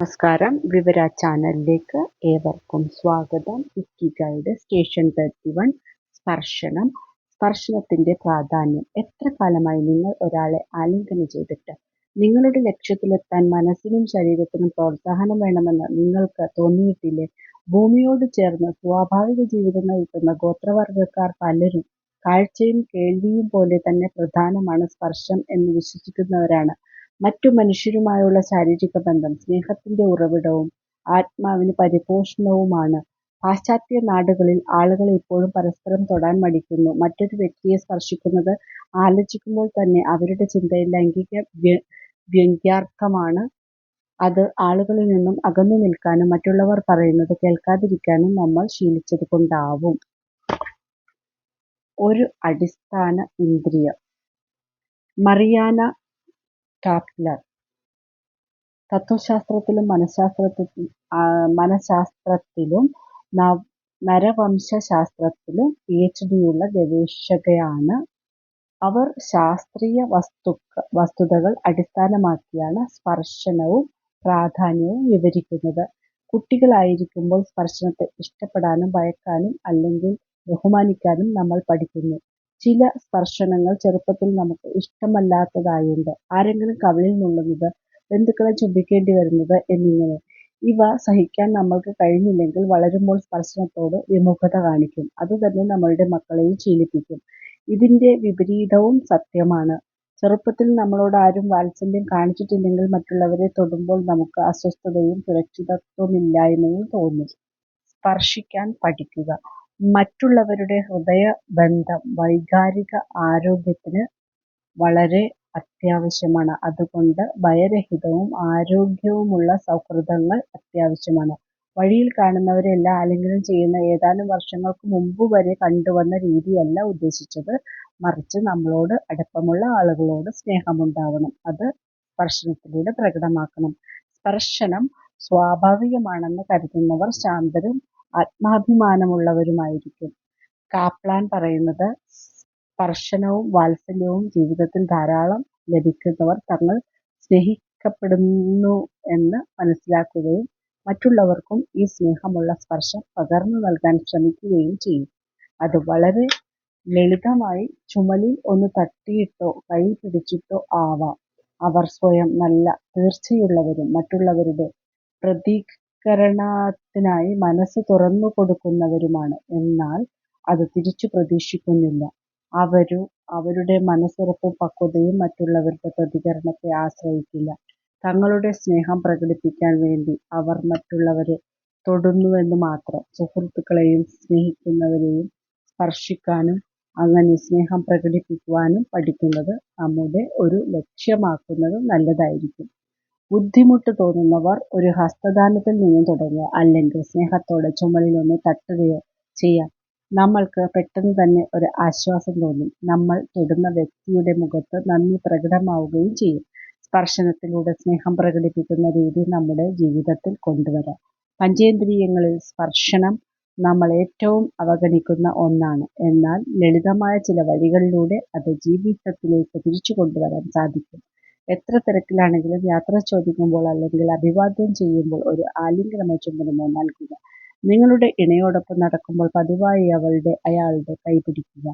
നമസ്കാരം. വിവര ചാനലിലേക്ക് ഏവർക്കും സ്വാഗതം. ഇക്കി ഗൈഡ് സ്റ്റേഷൻ തേർട്ടി വൺ സ്പർശനം. സ്പർശനത്തിന്റെ പ്രാധാന്യം. എത്ര കാലമായി നിങ്ങൾ ഒരാളെ ആലിംഗനം ചെയ്തിട്ട്? നിങ്ങളുടെ ലക്ഷ്യത്തിലെത്താൻ മനസ്സിനും ശരീരത്തിനും പ്രോത്സാഹനം വേണമെന്ന് നിങ്ങൾക്ക് തോന്നിയിട്ടില്ലേ? ഭൂമിയോട് ചേർന്ന് സ്വാഭാവിക ജീവിതം നയിക്കുന്ന ഗോത്രവർഗക്കാർ പലരും കാഴ്ചയും കേൾവിയും പോലെ തന്നെ പ്രധാനമാണ് സ്പർശം എന്ന് വിശ്വസിക്കുന്നവരാണ്. മറ്റു മനുഷ്യരുമായുള്ള ശാരീരിക ബന്ധം സ്നേഹത്തിന്റെ ഉറവിടവും ആത്മാവിന് പരിപോഷണവുമാണ്. പാശ്ചാത്യ നാടുകളിൽ ആളുകൾ ഇപ്പോഴും പരസ്പരം തൊടാൻ മടിക്കുന്നു. മറ്റൊരു വ്യക്തിയെ സ്പർശിക്കുന്നത് ആലോചിക്കുമ്പോൾ തന്നെ അവരുടെ ചിന്തയിൽ ലൈംഗിക വ്യംഗ്യാർത്ഥമാണ്. അത് ആളുകളിൽ നിന്നും അകന്നു നിൽക്കാനും മറ്റുള്ളവർ പറയുന്നത് കേൾക്കാതിരിക്കാനും നമ്മൾ ശീലിച്ചതുകൊണ്ടാവും. ഒരു അടിസ്ഥാന ഇന്ദ്രിയം. മറിയാന കാപ്ലർ തത്വശാസ്ത്രത്തിലും മനഃശാസ്ത്രത്തിലും നരവംശശാസ്ത്രത്തിലും പിഎച്ച്ഡിയുള്ള ഗവേഷകയാണ്. അവർ ശാസ്ത്രീയ വസ്തുതകൾ അടിസ്ഥാനമാക്കിയാണ് സ്പർശനവും പ്രാധാന്യവും വിവരിക്കുന്നത്. കുട്ടികളായിരിക്കുമ്പോൾ സ്പർശനത്തെ ഇഷ്ടപ്പെടാനും ഭയക്കാനും അല്ലെങ്കിൽ ബഹുമാനിക്കാനും നമ്മൾ പഠിക്കുന്നു. ചില സ്പർശനങ്ങൾ ചെറുപ്പത്തിൽ നമുക്ക് ഇഷ്ടമല്ലാത്തതായുണ്ട്. ആരെങ്കിലും കവിളിൽ നുള്ളുന്നത്, ബന്ധുക്കളെ ചുംബിക്കേണ്ടി വരുന്നത് എന്നിങ്ങനെ. ഇവ സഹിക്കാൻ നമ്മൾക്ക് കഴിഞ്ഞില്ലെങ്കിൽ വളരുമ്പോൾ സ്പർശനത്തോട് വിമുഖത കാണിക്കും. അതുതന്നെ നമ്മളുടെ മക്കളെയും ശീലിപ്പിക്കും. ഇതിന്റെ വിപരീതവും സത്യമാണ്. ചെറുപ്പത്തിൽ നമ്മളോട് ആരും വാത്സല്യം കാണിച്ചിട്ടില്ലെങ്കിൽ മറ്റുള്ളവരെ തൊടുമ്പോൾ നമുക്ക് അസ്വസ്ഥതയും സുരക്ഷിതത്വമില്ലായ്മയും തോന്നും. സ്പർശിക്കാൻ പഠിക്കുക. മറ്റുള്ളവരുടെ ഹൃദയ ബന്ധം വൈകാരിക ആരോഗ്യത്തിന് വളരെ അത്യാവശ്യമാണ്. അതുകൊണ്ട് ഭയരഹിതവും ആരോഗ്യവുമുള്ള സൗഹൃദങ്ങൾ അത്യാവശ്യമാണ്. വഴിയിൽ കാണുന്നവരെല്ലാം ആലിംഗനം ചെയ്യുന്ന ഏതാനും വർഷങ്ങൾക്ക് മുമ്പ് വരെ കണ്ടുവന്ന രീതിയല്ല ഉദ്ദേശിച്ചത്. മറിച്ച് നമ്മളോട് അടുപ്പമുള്ള ആളുകളോട് സ്നേഹമുണ്ടാവണം. അത് സ്പർശനത്തിലൂടെ പ്രകടമാക്കണം. സ്പർശനം സ്വാഭാവികമാണെന്ന് കരുതുന്നവർ ശാന്തരും ആത്മാഭിമാനമുള്ളവരുമായിരിക്കും. കാപ്ലാൻ പറയുന്നത് സ്പർശനവും വാത്സല്യവും ജീവിതത്തിൽ ധാരാളം ലഭിക്കുന്നവർ തങ്ങൾ സ്നേഹിക്കപ്പെടുന്നു എന്ന് മനസ്സിലാക്കുകയും മറ്റുള്ളവർക്കും ഈ സ്നേഹമുള്ള സ്പർശം പകർന്നു നൽകാൻ ശ്രമിക്കുകയും ചെയ്യും. അത് വളരെ ലളിതമായി ചുമലിൽ ഒന്ന് തട്ടിയിട്ടോ കൈ പിടിച്ചിട്ടോ ആവാം. അവർ സ്വയം നല്ല തീർച്ചയുള്ളവരും മറ്റുള്ളവരുടെ പ്രതികരണത്തിനായി മനസ്സ് തുറന്നു കൊടുക്കുന്നവരുമാണ്. എന്നാൽ അത് തിരിച്ചു പ്രതീക്ഷിക്കുന്നില്ല. അവരുടെ മനസ്സുറപ്പും പക്വതയും മറ്റുള്ളവരുടെ പ്രതികരണത്തെ ആശ്രയിക്കില്ല. തങ്ങളുടെ സ്നേഹം പ്രകടിപ്പിക്കാൻ വേണ്ടി അവർ മറ്റുള്ളവരെ തൊടുന്നുവെന്നു മാത്രം. സുഹൃത്തുക്കളെയും സ്നേഹിക്കുന്നവരെയും സ്പർശിക്കാനും അങ്ങനെ സ്നേഹം പ്രകടിപ്പിക്കുവാനും പഠിക്കുന്നത് നമ്മുടെ ഒരു ലക്ഷ്യമാക്കുന്നത് നല്ലതായിരിക്കും. ബുദ്ധിമുട്ട് തോന്നുന്നവർ ഒരു ഹസ്തദാനത്തിൽ നിന്നും തുടങ്ങുക. അല്ലെങ്കിൽ സ്നേഹത്തോടെ ചുമലിൽ ഒന്ന് തട്ടുകയോ ചെയ്യാം. നമ്മൾക്ക് പെട്ടെന്ന് തന്നെ ഒരു ആശ്വാസം തോന്നും. നമ്മൾ തൊടുന്ന വ്യക്തിയുടെ മുഖത്ത് നന്ദി പ്രകടമാവുകയും ചെയ്യും. സ്പർശനത്തിലൂടെ സ്നേഹം പ്രകടിപ്പിക്കുന്ന രീതി നമ്മുടെ ജീവിതത്തിൽ കൊണ്ടുവരാം. പഞ്ചേന്ദ്രിയങ്ങളിൽ സ്പർശനം നമ്മൾ ഏറ്റവും അവഗണിക്കുന്ന ഒന്നാണ്. എന്നാൽ ലളിതമായ ചില വഴികളിലൂടെ അത് ജീവിതത്തിലേക്ക് തിരിച്ചുകൊണ്ടുവരാൻ സാധിക്കും. എത്ര തിരക്കിലാണെങ്കിലും യാത്ര ചോദിക്കുമ്പോൾ അല്ലെങ്കിൽ അഭിവാദ്യം ചെയ്യുമ്പോൾ ഒരു ആലിംഗനമോ ചുംബനമോ നൽകുക. നിങ്ങളുടെ ഇണയോടൊപ്പം നടക്കുമ്പോൾ പതിവായി അവളുടെ/അയാളുടെ കൈ പിടിക്കുക.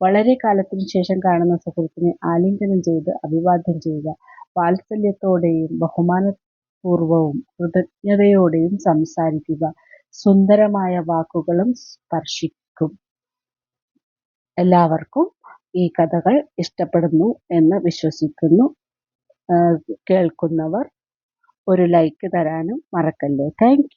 വളരെ കാലത്തിനു ശേഷം കാണുന്ന സുഹൃത്തിനെ ആലിംഗനം ചെയ്ത് അഭിവാദ്യം ചെയ്യുക. വാത്സല്യത്തോടെയും ബഹുമാനപൂർവവും കൃതജ്ഞതയോടെയും സംസാരിക്കുക. സുന്ദരമായ വാക്കുകളും സ്പർശിക്കും. എല്ലാവർക്കും ഈ കഥകൾ ഇഷ്ടപ്പെടുന്നു എന്ന് വിശ്വസിക്കുന്നു. കേൾക്കുന്നവർ ഒരു ലൈക്ക് തരാനും മറക്കല്ലേ. താങ്ക്